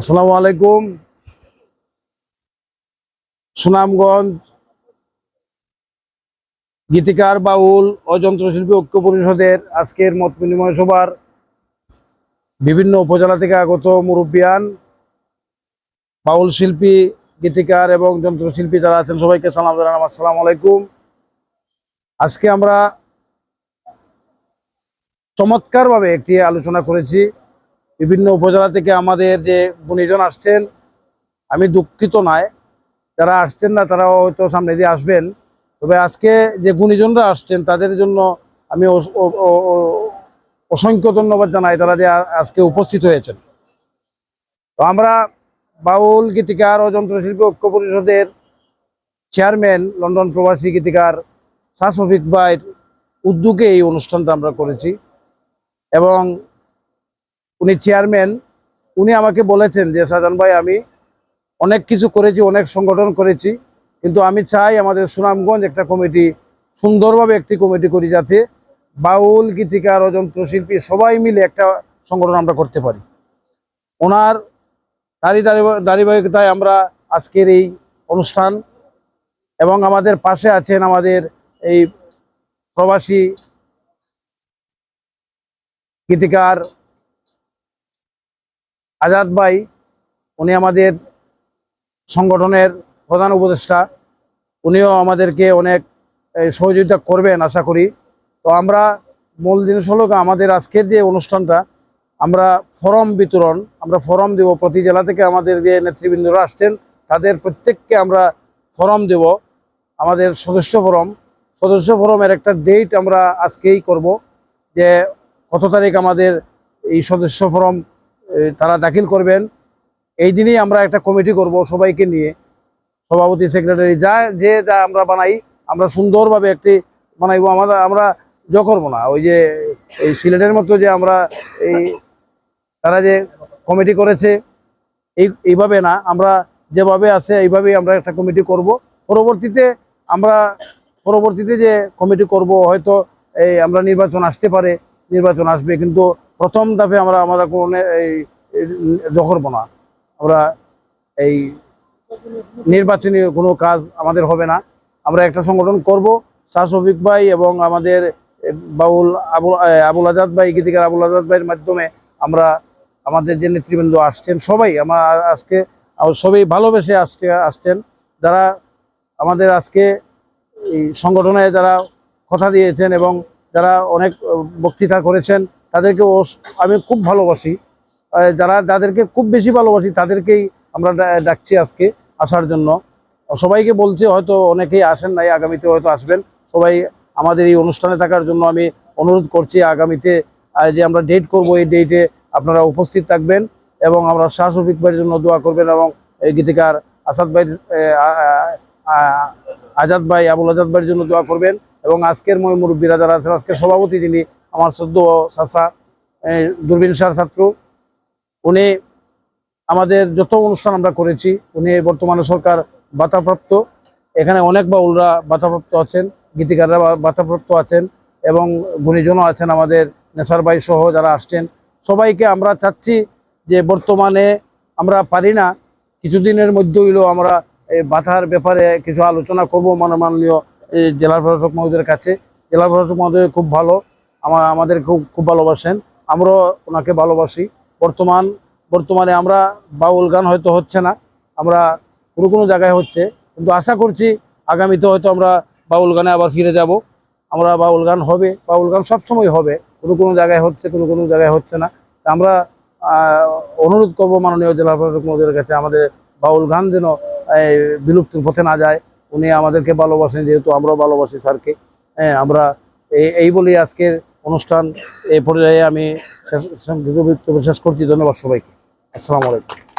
আসসালামু আলাইকুম। সুনামগঞ্জ গীতিকার বাউল ও যন্ত্রশিল্পী ঐক্য পরিষদের আজকের মত বিনিময় সভার বিভিন্ন উপজেলা থেকে আগত মুরব্বিয়ান, বাউল শিল্পী, গীতিকার এবং যন্ত্রশিল্পী যারা আছেন সবাইকে সালাম জানালাম। আসসালামু আলাইকুম। আজকে আমরা চমৎকারভাবে একটি আলোচনা করেছি। বিভিন্ন উপজেলা থেকে আমাদের যে গুণীজন আসছেন, আমি দুঃখিত নয়। যারা আসছেন না তারা হয়তো সামনে দিয়ে আসবেন। তবে আজকে যে গুণীজনরা আসছেন, তাদের জন্য আমি অসংখ্য ধন্যবাদ জানাই তারা যে আজকে উপস্থিত হয়েছেন। তো আমরা বাউল গীতিকার ও যন্ত্রশিল্পী ঐক্য পরিষদের চেয়ারম্যান, লন্ডন প্রবাসী গীতিকার শাহ শফিক ভাইয়ের উদ্যোগে এই অনুষ্ঠানটা আমরা করেছি। এবং উনি চেয়ারম্যান উনি আমাকে বলেছেন যে, সাজান ভাই, আমি অনেক কিছু করেছি, অনেক সংগঠন করেছি, কিন্তু আমি চাই আমাদের সুনামগঞ্জ একটা কমিটি, সুন্দরভাবে একটি কমিটি করি যাতে বাউল, গীতিকার ও যন্ত্রশিল্পী সবাই মিলে একটা সংগঠন আমরা করতে পারি। ওনার দাঁড়িয়ে ধারাবাহিকতায় আমরা আজকের এই অনুষ্ঠান এবং আমাদের পাশে আছেন আমাদের এই প্রবাসী গীতিকার আজাদ ভাই, উনি আমাদের সংগঠনের প্রধান উপদেষ্টা। উনিও আমাদেরকে অনেক সহযোগিতা করবেন আশা করি। তো আমরা মূল জিনিস হলো আমাদের আজকের যে অনুষ্ঠানটা, আমরা ফরম বিতরণ, আমরা ফরম দেব। প্রতি জেলা থেকে আমাদের যে নেতৃবৃন্দরা আসছেন, তাদের প্রত্যেককে আমরা ফরম দেব। আমাদের সদস্য ফরম, সদস্য ফরমের একটা ডেট আমরা আজকেই করব যে কত তারিখ আমাদের এই সদস্য ফরম তারা দাখিল করবেন। এই দিনই আমরা একটা কমিটি করব সবাইকে নিয়ে। সভাপতি, সেক্রেটারি, যা, যে যা আমরা বানাই, আমরা সুন্দরভাবে একটি বানাইবো। আমরা আমরা জ করব না। ওই যে, এই সিলেটের মতো যে আমরা এই, তারা যে কমিটি করেছে, এই, এইভাবে না। আমরা যেভাবে আছে, এইভাবেই আমরা একটা কমিটি করব। পরবর্তীতে আমরা, পরবর্তীতে যে কমিটি করব, হয়তো এই, আমরা নির্বাচন আসতে পারে, নির্বাচন আসবে। কিন্তু প্রথম ধাপে আমরা আমরা কোনো এই জ করব না। আমরা এই নির্বাচনী কোনো কাজ আমাদের হবে না। আমরা একটা সংগঠন করব, শাহ শফিক ভাই এবং আমাদের বাউল আবুল আবুল আজাদ ভাই, গীতিকার আবুল আজাদ ভাইয়ের মাধ্যমে আমরা আমাদের যে নেতৃবৃন্দ আসছেন, সবাই আমার আজকে সবাই ভালোবেসে আসছে, আসছেন। যারা আমাদের আজকে এই সংগঠনে যারা কথা দিয়েছেন এবং যারা অনেক বক্তৃতা করেছেন তাদেরকে আমি খুব ভালোবাসি। যারা, যাদেরকে খুব বেশি ভালোবাসি, তাদেরকেই আমরা ডাকছি আজকে আসার জন্য। সবাইকে বলছি, হয়তো অনেকেই আসেন নাই, আগামীতে হয়তো আসবেন। সবাই আমাদের এই অনুষ্ঠানে থাকার জন্য আমি অনুরোধ করছি, আগামীতে যে আমরা ডেট করব, এই ডেটে আপনারা উপস্থিত থাকবেন এবং আমরা শাহ শফিক ভাইয়ের জন্য দোয়া করবেন এবং এই গীতিকার আসাদ ভাই আজাদ ভাই, আবুল আজাদ ভাইয়ের জন্য দোয়া করবেন। এবং আজকের মই মুরব্বীরা যারা আছেন, আজকের সভাপতি যিনি আমার সদ্য সাসা দূরবীন সার ছাত্র, উনি আমাদের যত অনুষ্ঠান আমরা করেছি, উনি বর্তমানে সরকার বাতাপ্রাপ্ত এখানে অনেক বাউলরা বাতাপ্রাপ্ত আছেন, গীতিকাররা বাতাপ্রাপ্ত আছেন, এবং গুণীজনও আছেন আমাদের নেসার ভাই সহ যারা আসছেন, সবাইকে আমরা চাচ্ছি যে বর্তমানে আমরা পারি না, কিছুদিনের মধ্যে হইলেও আমরা এই বাধার ব্যাপারে কিছু আলোচনা করব মাননীয় জেলা প্রশাসক মহোদয়ের কাছে। জেলা প্রশাসক মহোদয় খুব ভালো আমার আমাদের খুব খুব ভালোবাসেন। আমরাও ওনাকে ভালোবাসি। বর্তমান বর্তমানে আমরা বাউল গান হয়তো হচ্ছে না। আমরা কোনো কোনো জায়গায় হচ্ছে। কিন্তু আশা করছি আগামীতে হয়তো আমরা বাউল গানে আবার ফিরে যাব। আমরা বাউল গান হবে। বাউল গান সবসময় হবে। কোনো কোনো জায়গায় হচ্ছে, কোনো কোনো জায়গায় হচ্ছে না। আমরা অনুরোধ করব মাননীয় জেলা প্রশাসক কাছে আমাদের বাউল গান যেন বিলুপ্তির পথে না যায়। উনি আমাদেরকে ভালোবাসেন, যেহেতু আমরাও ভালোবাসি স্যারকে। হ্যাঁ আমরা এই বলি আজকের অনুষ্ঠান এই পর্যায়ে আমি শেষ- করছি। ধন্যবাদ সবাইকে। আসসালামু আলাইকুম।